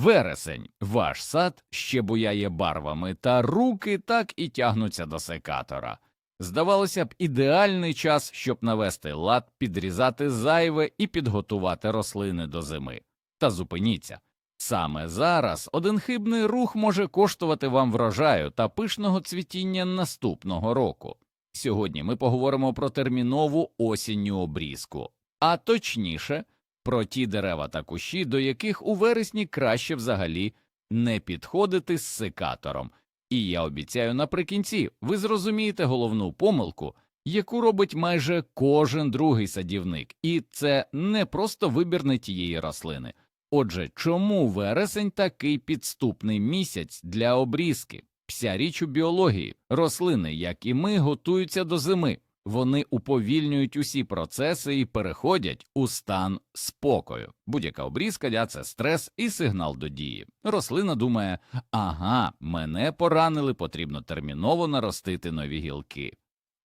Вересень, ваш сад ще буяє барвами, та руки так і тягнуться до секатора. Здавалося б, ідеальний час, щоб навести лад, підрізати зайве і підготувати рослини до зими. Та зупиніться. Саме зараз один хибний рух може коштувати вам врожаю та пишного цвітіння наступного року. Сьогодні ми поговоримо про термінову осінню обрізку, а точніше про ті дерева та кущі, до яких у вересні краще взагалі не підходити з секатором. І я обіцяю наприкінці ви зрозумієте головну помилку, яку робить майже кожен другий садівник, і це не просто вибір не тієї рослини. Отже, чому вересень такий підступний місяць для обрізки? Вся річ у біології. Рослини, як і ми, готуються до зими. Вони уповільнюють усі процеси і переходять у стан спокою. Будь-яка обрізка це стрес і сигнал до дії. Рослина думає: ага, мене поранили, потрібно терміново наростити нові гілки.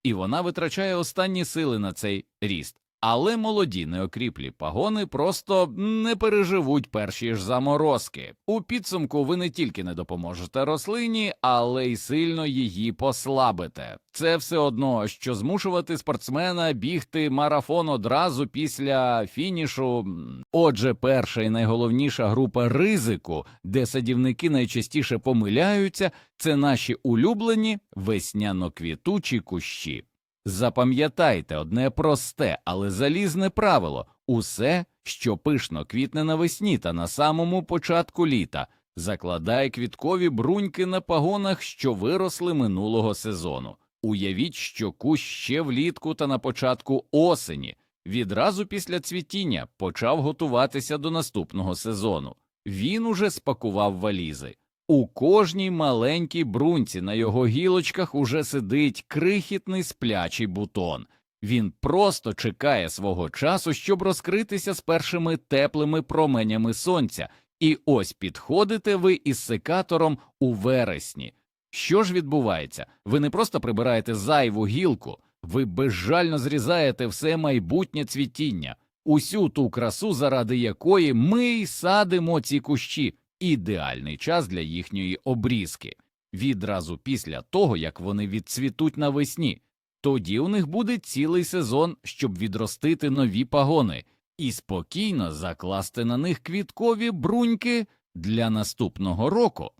І вона витрачає останні сили на цей ріст. Але молоді неокріплі пагони просто не переживуть перші ж заморозки. У підсумку ви не тільки не допоможете рослині, але й сильно її послабите. Це все одно, що змушувати спортсмена бігти марафон одразу після фінішу. Отже, перша і найголовніша група ризику, де садівники найчастіше помиляються, це наші улюблені весняно-квітучі кущі. Запам'ятайте одне просте, але залізне правило усе, що пишно квітне навесні та на самому початку літа, закладає квіткові бруньки на пагонах, що виросли минулого сезону. Уявіть, що кущ ще влітку та на початку осені, відразу після цвітіння почав готуватися до наступного сезону. Він уже спакував валізи. У кожній маленькій брунці на його гілочках уже сидить крихітний сплячий бутон. Він просто чекає свого часу, щоб розкритися з першими теплими променями сонця, і ось підходите ви із секатором у вересні. Що ж відбувається? Ви не просто прибираєте зайву гілку, ви безжально зрізаєте все майбутнє цвітіння, усю ту красу, заради якої ми й садимо ці кущі ідеальний час для їхньої обрізки відразу після того, як вони відцвітуть навесні. Тоді у них буде цілий сезон, щоб відростити нові пагони і спокійно закласти на них квіткові бруньки для наступного року.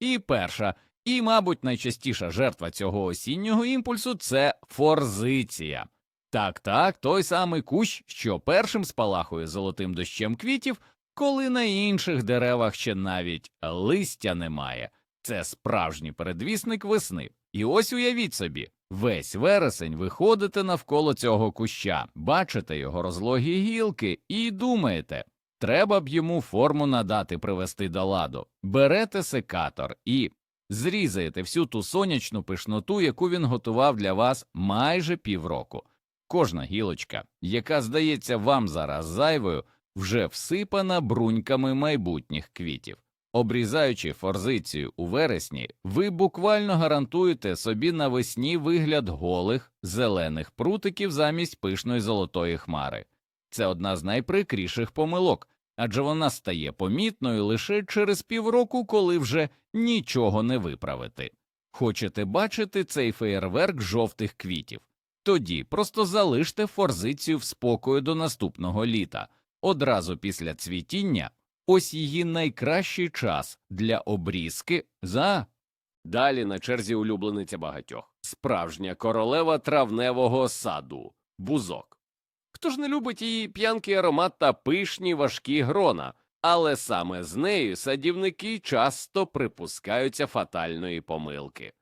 І перша, і, мабуть, найчастіша жертва цього осіннього імпульсу це форзиція. Так, так, той самий кущ, що першим спалахує золотим дощем квітів, коли на інших деревах ще навіть листя немає. Це справжній передвісник весни. І ось уявіть собі, весь вересень виходите навколо цього куща, бачите його розлогі гілки і думаєте, треба б йому форму надати привести до ладу. Берете секатор і зрізаєте всю ту сонячну пишноту, яку він готував для вас майже півроку. Кожна гілочка, яка здається вам зараз зайвою вже всипана бруньками майбутніх квітів. Обрізаючи форзицію у вересні, ви буквально гарантуєте собі навесні вигляд голих зелених прутиків замість пишної золотої хмари. Це одна з найприкріших помилок, адже вона стає помітною лише через півроку, коли вже нічого не виправити. Хочете бачити цей феєрверк жовтих квітів? Тоді просто залиште форзицію в спокою до наступного літа одразу після цвітіння, ось її найкращий час для обрізки за далі на черзі улюблениця багатьох справжня королева травневого саду, бузок. Хто ж не любить її п'янкий аромат та пишні важкі грона, але саме з нею садівники часто припускаються фатальної помилки.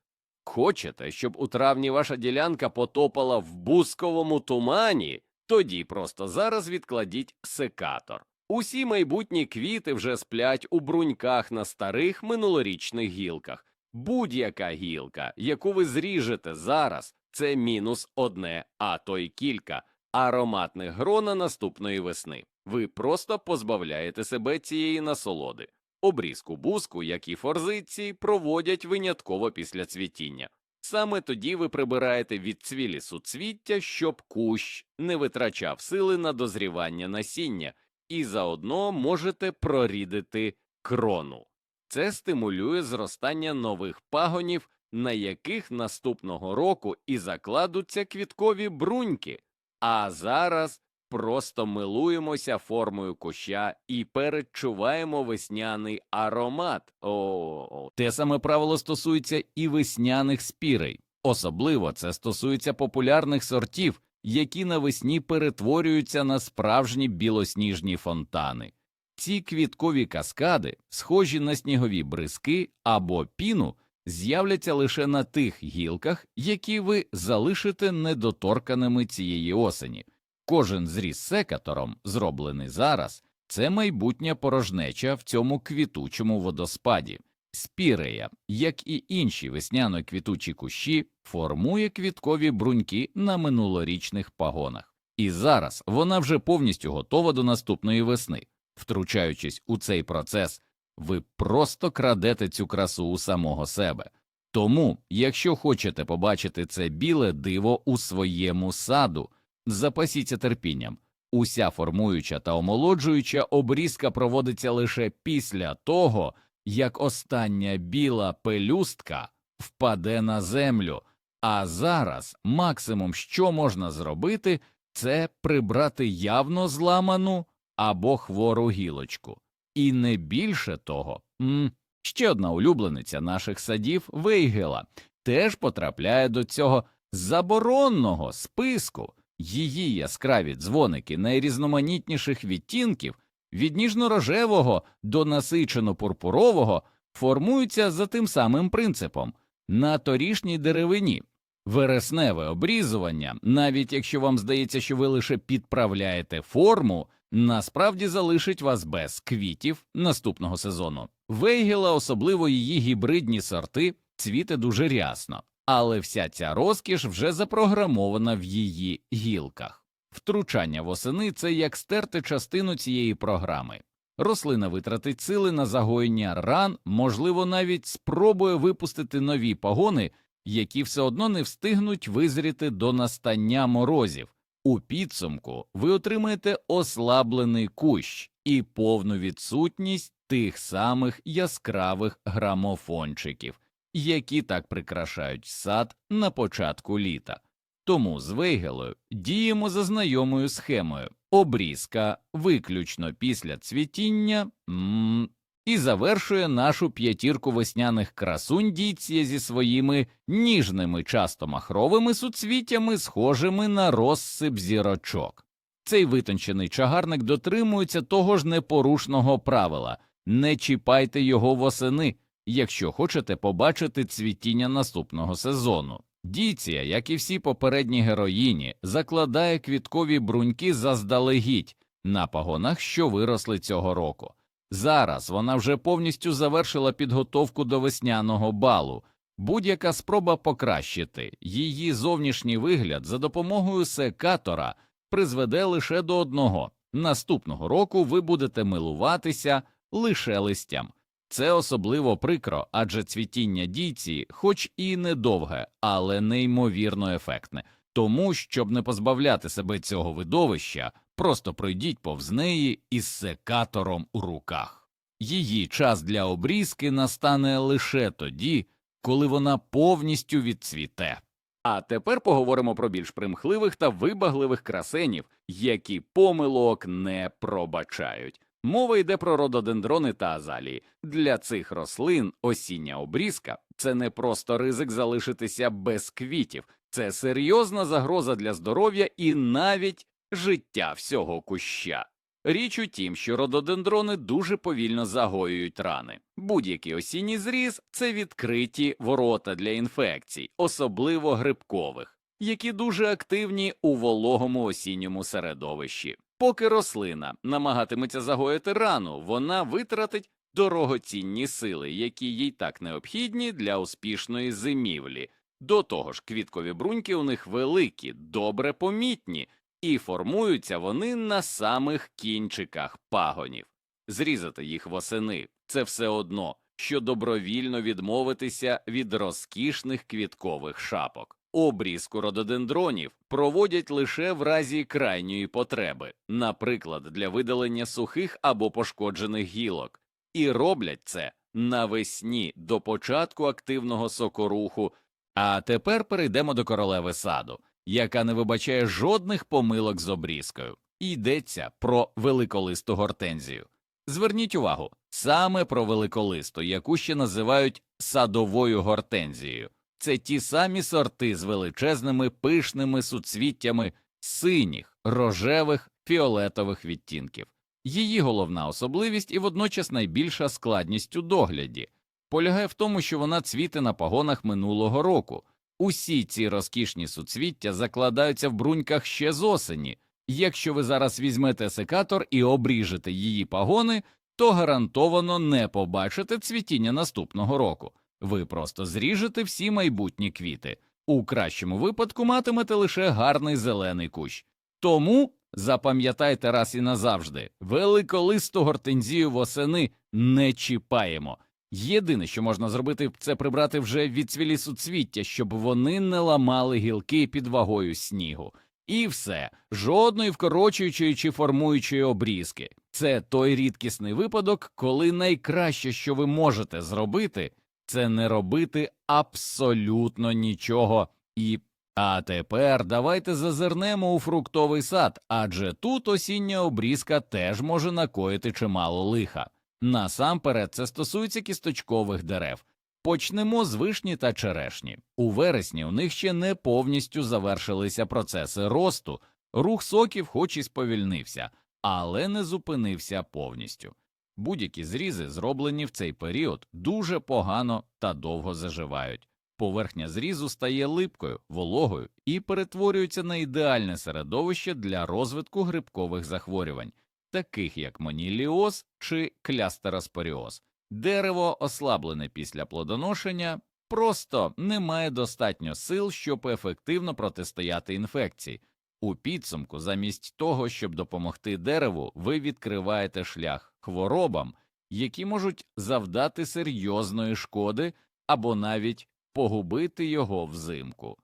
Хочете, щоб у травні ваша ділянка потопала в бусковому тумані, тоді просто зараз відкладіть секатор. Усі майбутні квіти вже сплять у бруньках на старих минулорічних гілках. Будь-яка гілка, яку ви зріжете зараз, це мінус одне, а то й кілька ароматних грона наступної весни. Ви просто позбавляєте себе цієї насолоди. Обрізку буску, як і форзиці, проводять винятково після цвітіння. Саме тоді ви прибираєте від цвілі суцвіття, щоб кущ не витрачав сили на дозрівання насіння, і заодно можете прорідити крону. Це стимулює зростання нових пагонів, на яких наступного року і закладуться квіткові бруньки. А зараз просто милуємося формою куща і передчуваємо весняний аромат. О, те саме правило стосується і весняних спірей. Особливо це стосується популярних сортів, які навесні перетворюються на справжні білосніжні фонтани. Ці квіткові каскади, схожі на снігові бризки або піну, з'являться лише на тих гілках, які ви залишите недоторканими цієї осені. Кожен зріз секатором, зроблений зараз, це майбутня порожнеча в цьому квітучому водоспаді. Спірея, як і інші весняно-квітучі кущі, формує квіткові бруньки на минулорічних пагонах. І зараз вона вже повністю готова до наступної весни. Втручаючись у цей процес, ви просто крадете цю красу у самого себе. Тому, якщо хочете побачити це біле диво у своєму саду, запасіться терпінням. Уся формуюча та омолоджуюча обрізка проводиться лише після того, як остання біла пелюстка впаде на землю. А зараз максимум, що можна зробити, це прибрати явно зламану або хвору гілочку. І не більше того, м ще одна улюблениця наших садів Вейгела теж потрапляє до цього заборонного списку. Її яскраві дзвоники найрізноманітніших відтінків від ніжно-рожевого до насичено-пурпурового формуються за тим самим принципом на торішній деревині. Вересневе обрізування, навіть якщо вам здається, що ви лише підправляєте форму, насправді залишить вас без квітів наступного сезону. Вейгела, особливо її гібридні сорти, цвіте дуже рясно, але вся ця розкіш вже запрограмована в її гілках. Втручання восени це як стерти частину цієї програми. Рослина витратить сили на загоєння ран, можливо, навіть спробує випустити нові пагони, які все одно не встигнуть визріти до настання морозів. У підсумку ви отримаєте ослаблений кущ і повну відсутність тих самих яскравих грамофончиків, які так прикрашають сад на початку літа. Тому з вейгелою діємо за знайомою схемою обрізка виключно після цвітіння м і завершує нашу п'ятірку весняних красунь дійці зі своїми ніжними, часто махровими суцвіттями, схожими на розсип зірочок. Цей витончений чагарник дотримується того ж непорушного правила не чіпайте його восени, якщо хочете побачити цвітіння наступного сезону. Діція, як і всі попередні героїні, закладає квіткові бруньки заздалегідь на пагонах, що виросли цього року. Зараз вона вже повністю завершила підготовку до весняного балу. Будь-яка спроба покращити її зовнішній вигляд за допомогою секатора призведе лише до одного наступного року ви будете милуватися лише листям. Це особливо прикро, адже цвітіння дійці, хоч і недовге, але неймовірно ефектне. Тому, щоб не позбавляти себе цього видовища, просто пройдіть повз неї із секатором у руках. Її час для обрізки настане лише тоді, коли вона повністю відцвіте. А тепер поговоримо про більш примхливих та вибагливих красенів, які помилок не пробачають. Мова йде про рододендрони та азалії. Для цих рослин осіння обрізка це не просто ризик залишитися без квітів, це серйозна загроза для здоров'я і навіть життя всього куща. Річ у тім, що рододендрони дуже повільно загоюють рани. Будь-який осінній зріз це відкриті ворота для інфекцій, особливо грибкових, які дуже активні у вологому осінньому середовищі. Поки рослина намагатиметься загоїти рану, вона витратить дорогоцінні сили, які їй так необхідні для успішної зимівлі. До того ж, квіткові бруньки у них великі, добре помітні, і формуються вони на самих кінчиках пагонів. Зрізати їх восени це все одно, що добровільно відмовитися від розкішних квіткових шапок. Обрізку рододендронів проводять лише в разі крайньої потреби, наприклад, для видалення сухих або пошкоджених гілок. і роблять це навесні до початку активного сокоруху. А тепер перейдемо до королеви саду, яка не вибачає жодних помилок з обрізкою. Йдеться про великолисту гортензію. Зверніть увагу саме про великолисту, яку ще називають садовою гортензією. Це ті самі сорти з величезними пишними суцвіттями синіх, рожевих, фіолетових відтінків. Її головна особливість і водночас найбільша складність у догляді полягає в тому, що вона цвіте на пагонах минулого року. Усі ці розкішні суцвіття закладаються в бруньках ще з осені. Якщо ви зараз візьмете секатор і обріжете її пагони, то гарантовано не побачите цвітіння наступного року. Ви просто зріжете всі майбутні квіти. У кращому випадку матимете лише гарний зелений кущ. Тому запам'ятайте раз і назавжди, великолисту гортензію восени не чіпаємо. Єдине, що можна зробити, це прибрати вже відцвілі суцвіття, щоб вони не ламали гілки під вагою снігу. І все, жодної вкорочуючої чи формуючої обрізки. Це той рідкісний випадок, коли найкраще, що ви можете зробити, це не робити абсолютно нічого. І а тепер давайте зазирнемо у фруктовий сад, адже тут осіння обрізка теж може накоїти чимало лиха. Насамперед це стосується кісточкових дерев. Почнемо з вишні та черешні. У вересні у них ще не повністю завершилися процеси росту, рух соків, хоч і сповільнився, але не зупинився повністю. Будь-які зрізи, зроблені в цей період, дуже погано та довго заживають. Поверхня зрізу стає липкою, вологою і перетворюється на ідеальне середовище для розвитку грибкових захворювань, таких як моніліоз чи клястероспоріоз. Дерево, ослаблене після плодоношення, просто не має достатньо сил, щоб ефективно протистояти інфекції. У підсумку, замість того, щоб допомогти дереву, ви відкриваєте шлях хворобам, які можуть завдати серйозної шкоди або навіть погубити його взимку.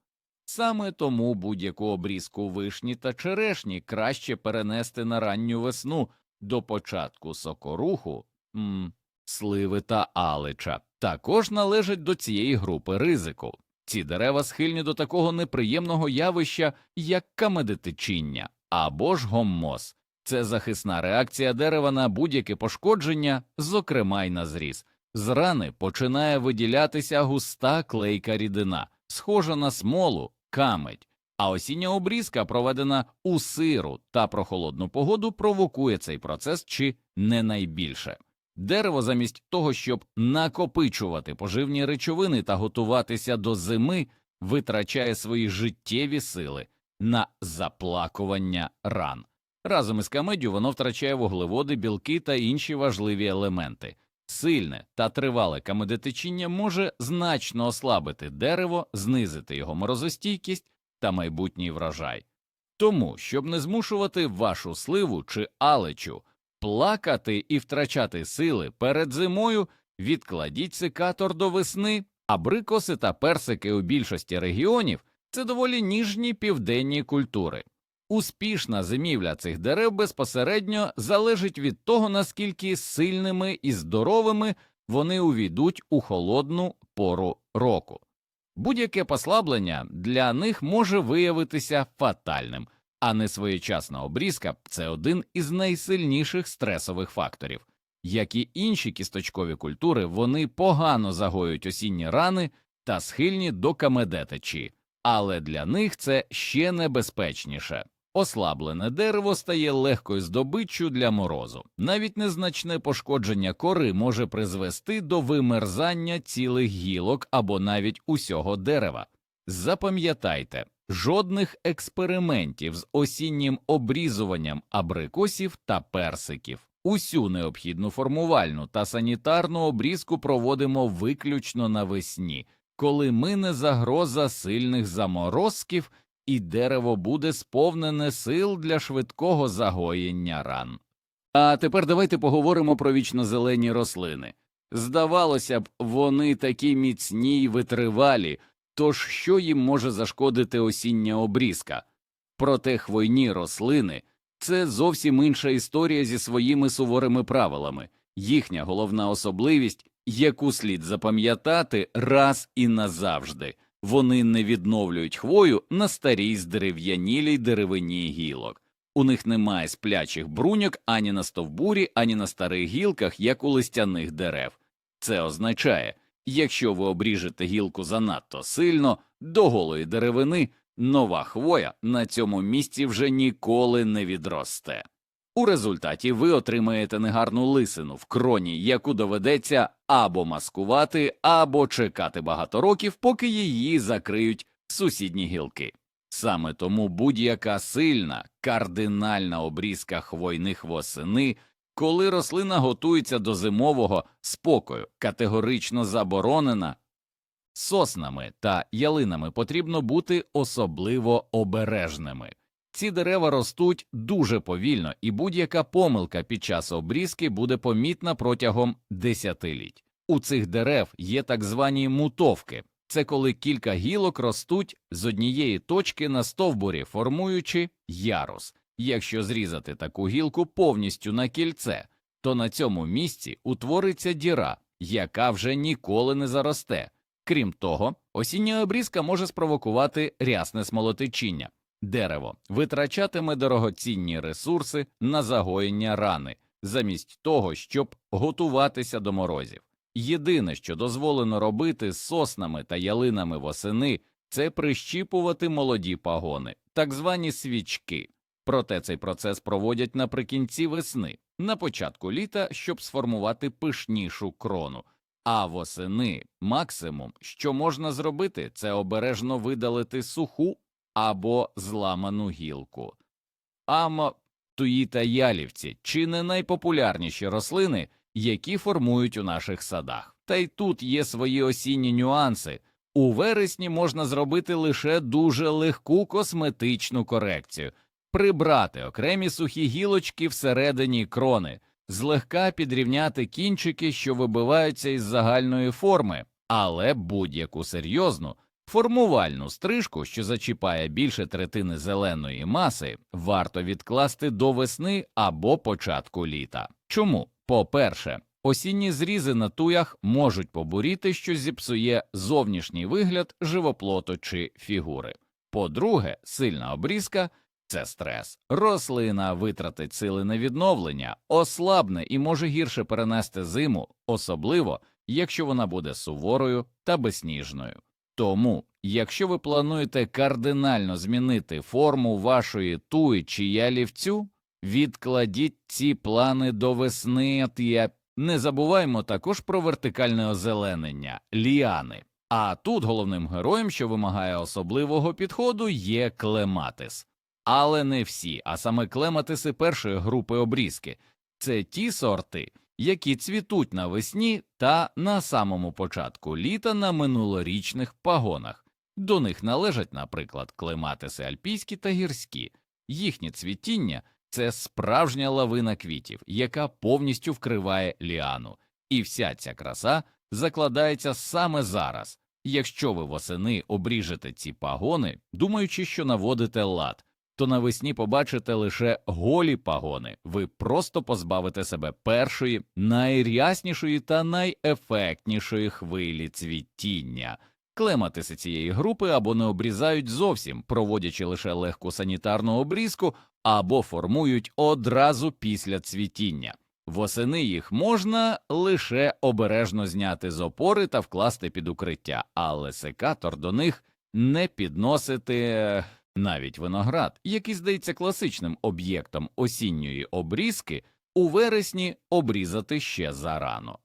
Саме тому будь-яку обрізку вишні та черешні краще перенести на ранню весну до початку сокоруху, м, сливи та алича також належать до цієї групи ризику. Ці дерева схильні до такого неприємного явища, як камедитичіння або ж гоммоз. Це захисна реакція дерева на будь-яке пошкодження, зокрема й на зріз. З рани починає виділятися густа клейка рідина, схожа на смолу, камедь, а осіння обрізка, проведена у сиру та прохолодну погоду, провокує цей процес чи не найбільше. Дерево, замість того, щоб накопичувати поживні речовини та готуватися до зими, витрачає свої життєві сили на заплакування ран. Разом із камедю воно втрачає вуглеводи, білки та інші важливі елементи. Сильне та тривале камедотечіння може значно ослабити дерево, знизити його морозостійкість та майбутній врожай. Тому, щоб не змушувати вашу сливу чи алечу плакати і втрачати сили перед зимою, відкладіть секатор до весни, абрикоси та персики у більшості регіонів це доволі ніжні південні культури. Успішна зимівля цих дерев безпосередньо залежить від того, наскільки сильними і здоровими вони увійдуть у холодну пору року. Будь-яке послаблення для них може виявитися фатальним, а несвоєчасна обрізка це один із найсильніших стресових факторів. Як і інші кісточкові культури, вони погано загоюють осінні рани та схильні до камедетечі, але для них це ще небезпечніше. Ослаблене дерево стає легкою здобиччю для морозу. Навіть незначне пошкодження кори може призвести до вимерзання цілих гілок або навіть усього дерева. Запам'ятайте, жодних експериментів з осіннім обрізуванням абрикосів та персиків. Усю необхідну формувальну та санітарну обрізку проводимо виключно навесні, коли мине загроза сильних заморозків і дерево буде сповнене сил для швидкого загоєння ран. А тепер давайте поговоримо про вічнозелені рослини. Здавалося б, вони такі міцні й витривалі, тож що їм може зашкодити осіння обрізка? Проте хвойні рослини це зовсім інша історія зі своїми суворими правилами. Їхня головна особливість, яку слід запам'ятати раз і назавжди. Вони не відновлюють хвою на старій здерев'янілій деревині гілок. У них немає сплячих бруньок ані на стовбурі, ані на старих гілках, як у листяних дерев. Це означає, якщо ви обріжете гілку занадто сильно до голої деревини, нова хвоя на цьому місці вже ніколи не відросте. У результаті ви отримаєте негарну лисину в кроні, яку доведеться або маскувати, або чекати багато років, поки її закриють сусідні гілки. Саме тому будь-яка сильна, кардинальна обрізка хвойних восени, коли рослина готується до зимового спокою, категорично заборонена. Соснами та ялинами потрібно бути особливо обережними. Ці дерева ростуть дуже повільно, і будь-яка помилка під час обрізки буде помітна протягом десятиліть. У цих дерев є так звані мутовки це коли кілька гілок ростуть з однієї точки на стовбурі, формуючи ярус. Якщо зрізати таку гілку повністю на кільце, то на цьому місці утвориться діра, яка вже ніколи не заросте. Крім того, осіння обрізка може спровокувати рясне смолотичіння. Дерево витрачатиме дорогоцінні ресурси на загоєння рани, замість того, щоб готуватися до морозів. Єдине, що дозволено робити з соснами та ялинами восени, це прищіпувати молоді пагони, так звані свічки. Проте цей процес проводять наприкінці весни, на початку літа, щоб сформувати пишнішу крону. А восени максимум, що можна зробити, це обережно видалити суху або зламану гілку. Амо туї та ялівці чи не найпопулярніші рослини, які формують у наших садах. Та й тут є свої осінні нюанси. У вересні можна зробити лише дуже легку косметичну корекцію, прибрати окремі сухі гілочки всередині крони, злегка підрівняти кінчики, що вибиваються із загальної форми, але будь-яку серйозну формувальну стрижку, що зачіпає більше третини зеленої маси, варто відкласти до весни або початку літа. Чому? По-перше, осінні зрізи на туях можуть побуріти, що зіпсує зовнішній вигляд живоплоту чи фігури. По-друге, сильна обрізка це стрес. Рослина витратить сили на відновлення, ослабне і може гірше перенести зиму, особливо якщо вона буде суворою та безсніжною. Тому, якщо ви плануєте кардинально змінити форму вашої туї чи ялівцю, відкладіть ці плани до весни. Не забуваймо також про вертикальне озеленення ліани. А тут головним героєм, що вимагає особливого підходу, є клематис. Але не всі, а саме клематиси першої групи обрізки це ті сорти, які цвітуть навесні та на самому початку літа на минулорічних пагонах. До них належать, наприклад, клематиси альпійські та гірські, їхнє цвітіння це справжня лавина квітів, яка повністю вкриває ліану, і вся ця краса закладається саме зараз. Якщо ви восени обріжете ці пагони, думаючи, що наводите лад, то навесні побачите лише голі пагони, ви просто позбавите себе першої, найряснішої та найефектнішої хвилі цвітіння. Клематиси цієї групи або не обрізають зовсім, проводячи лише легку санітарну обрізку, або формують одразу після цвітіння. Восени їх можна лише обережно зняти з опори та вкласти під укриття, але секатор до них не підносити навіть виноград, який здається класичним об'єктом осінньої обрізки, у вересні обрізати ще зарано.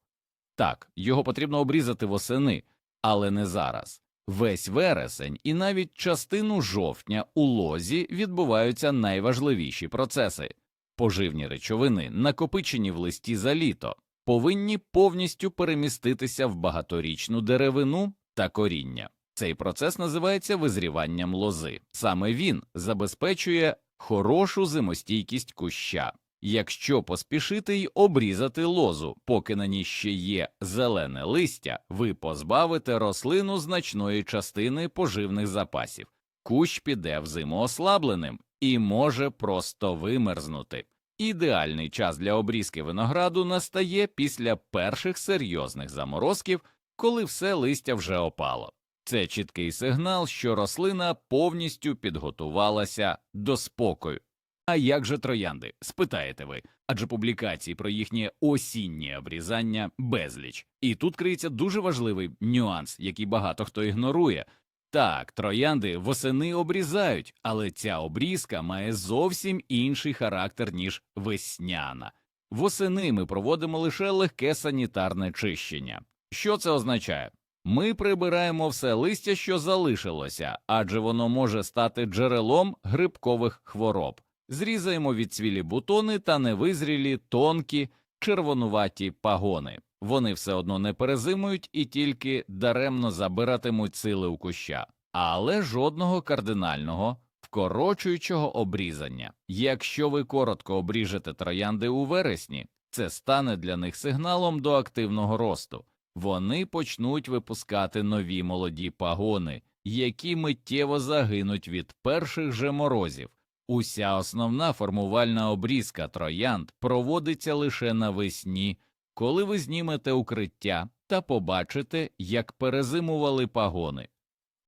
Так, його потрібно обрізати восени, але не зараз. Весь вересень і навіть частину жовтня у лозі відбуваються найважливіші процеси. Поживні речовини, накопичені в листі за літо, повинні повністю переміститися в багаторічну деревину та коріння. Цей процес називається визріванням лози. Саме він забезпечує хорошу зимостійкість куща. Якщо поспішити й обрізати лозу, поки на ній ще є зелене листя, ви позбавите рослину значної частини поживних запасів. Кущ піде в зиму ослабленим і може просто вимерзнути. Ідеальний час для обрізки винограду настає після перших серйозних заморозків, коли все листя вже опало. Це чіткий сигнал, що рослина повністю підготувалася до спокою. А як же троянди? спитаєте ви, адже публікацій про їхнє осіннє обрізання безліч. І тут криється дуже важливий нюанс, який багато хто ігнорує. Так, троянди восени обрізають, але ця обрізка має зовсім інший характер, ніж весняна. Восени ми проводимо лише легке санітарне чищення. Що це означає? Ми прибираємо все листя, що залишилося, адже воно може стати джерелом грибкових хвороб. Зрізаємо відцвілі бутони та невизрілі, тонкі, червонуваті пагони. Вони все одно не перезимують і тільки даремно забиратимуть сили у куща, але жодного кардинального вкорочуючого обрізання. Якщо ви коротко обріжете троянди у вересні, це стане для них сигналом до активного росту. Вони почнуть випускати нові молоді пагони, які миттєво загинуть від перших же морозів. Уся основна формувальна обрізка троянд проводиться лише навесні, коли ви знімете укриття та побачите, як перезимували пагони.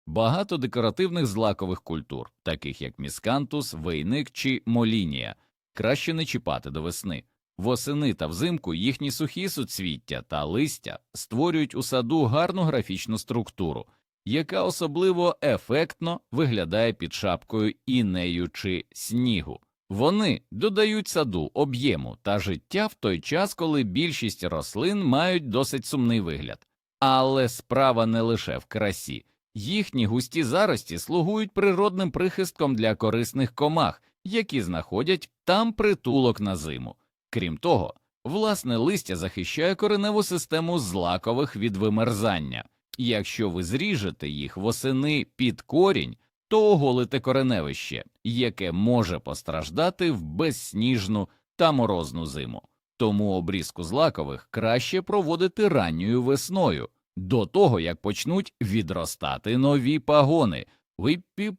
Багато декоративних злакових культур, таких як міскантус, вейник чи молінія, краще не чіпати до весни. Восени та взимку їхні сухі суцвіття та листя створюють у саду гарну графічну структуру, яка особливо ефектно виглядає під шапкою інею чи снігу. Вони додають саду об'єму та життя в той час, коли більшість рослин мають досить сумний вигляд. Але справа не лише в красі. Їхні густі зарості слугують природним прихистком для корисних комах, які знаходять там притулок на зиму. Крім того, власне листя захищає кореневу систему злакових від вимерзання. Якщо ви зріжете їх восени під корінь, то оголите кореневище, яке може постраждати в безсніжну та морозну зиму. Тому обрізку злакових краще проводити ранньою весною, до того як почнуть відростати нові пагони. Випі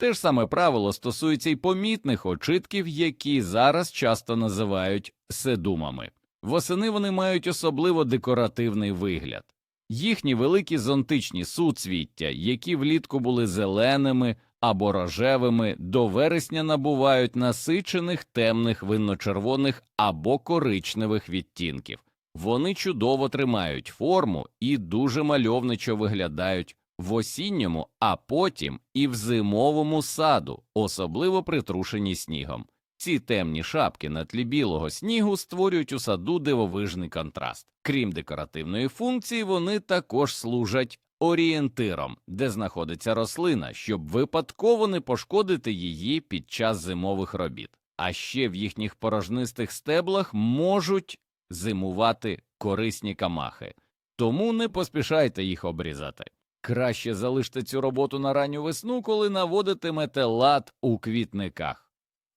те ж саме правило стосується й помітних очитків, які зараз часто називають седумами. Восени вони мають особливо декоративний вигляд. Їхні великі зонтичні суцвіття, які влітку були зеленими або рожевими, до вересня набувають насичених темних винно-червоних або коричневих відтінків. Вони чудово тримають форму і дуже мальовничо виглядають в осінньому, а потім і в зимовому саду, особливо притрушені снігом. Ці темні шапки на тлі білого снігу створюють у саду дивовижний контраст. Крім декоративної функції, вони також служать орієнтиром, де знаходиться рослина, щоб випадково не пошкодити її під час зимових робіт. А ще в їхніх порожнистих стеблах можуть зимувати корисні камахи, тому не поспішайте їх обрізати. Краще залиште цю роботу на ранню весну, коли наводитимете лад у квітниках.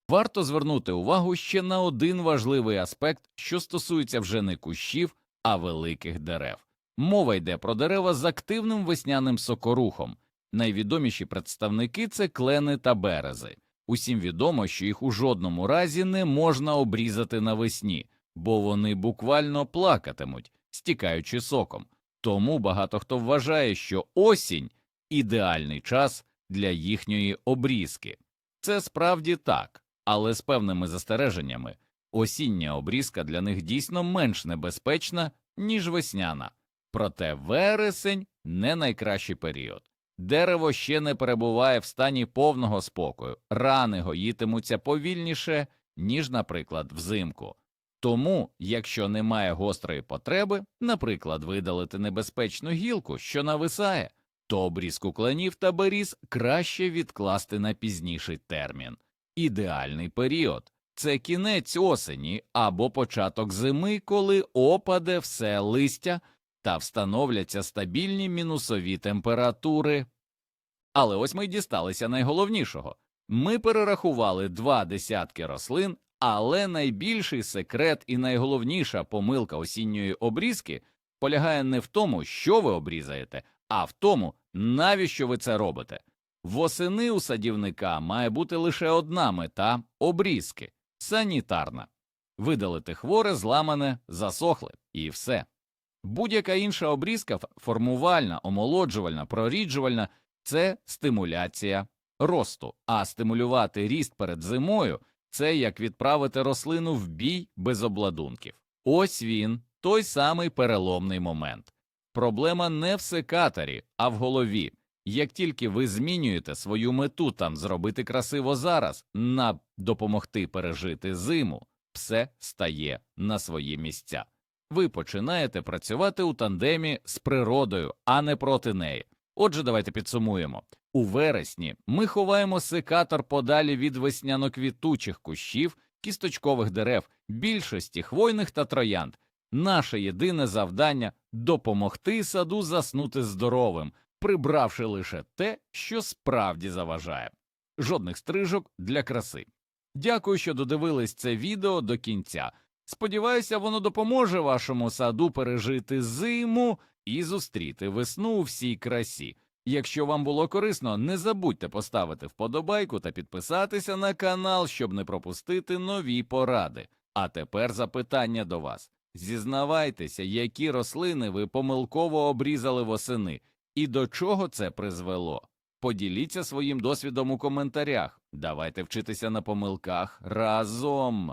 Варто звернути увагу ще на один важливий аспект, що стосується вже не кущів, а великих дерев. Мова йде про дерева з активним весняним сокорухом. Найвідоміші представники це клени та берези. Усім відомо, що їх у жодному разі не можна обрізати навесні, бо вони буквально плакатимуть, стікаючи соком. Тому багато хто вважає, що осінь ідеальний час для їхньої обрізки. Це справді так, але з певними застереженнями осіння обрізка для них дійсно менш небезпечна, ніж весняна. Проте вересень не найкращий період. Дерево ще не перебуває в стані повного спокою, рани гоїтимуться повільніше, ніж, наприклад, взимку. Тому, якщо немає гострої потреби, наприклад, видалити небезпечну гілку, що нависає, то обрізку кленів та беріз краще відкласти на пізніший термін. Ідеальний період це кінець осені або початок зими, коли опаде все листя та встановляться стабільні мінусові температури. Але ось ми дісталися найголовнішого ми перерахували два десятки рослин, але найбільший секрет і найголовніша помилка осінньої обрізки полягає не в тому, що ви обрізаєте, а в тому, навіщо ви це робите. Восени у садівника має бути лише одна мета обрізки санітарна. Видалити хворе, зламане, засохле і все. Будь-яка інша обрізка формувальна, омолоджувальна, проріджувальна це стимуляція росту. А стимулювати ріст перед зимою це як відправити рослину в бій без обладунків. Ось він, той самий переломний момент. Проблема не в секаторі, а в голові. Як тільки ви змінюєте свою мету там зробити красиво зараз, на допомогти пережити зиму, все стає на свої місця. Ви починаєте працювати у тандемі з природою, а не проти неї. Отже, давайте підсумуємо. У вересні ми ховаємо секатор подалі від весняно-квітучих кущів, кісточкових дерев, більшості хвойних та троянд. Наше єдине завдання допомогти саду заснути здоровим, прибравши лише те, що справді заважає. Жодних стрижок для краси. Дякую, що додивились це відео до кінця. Сподіваюся, воно допоможе вашому саду пережити зиму і зустріти весну у всій красі. Якщо вам було корисно, не забудьте поставити вподобайку та підписатися на канал, щоб не пропустити нові поради. А тепер запитання до вас. Зізнавайтеся, які рослини ви помилково обрізали восени, і до чого це призвело. Поділіться своїм досвідом у коментарях. Давайте вчитися на помилках разом.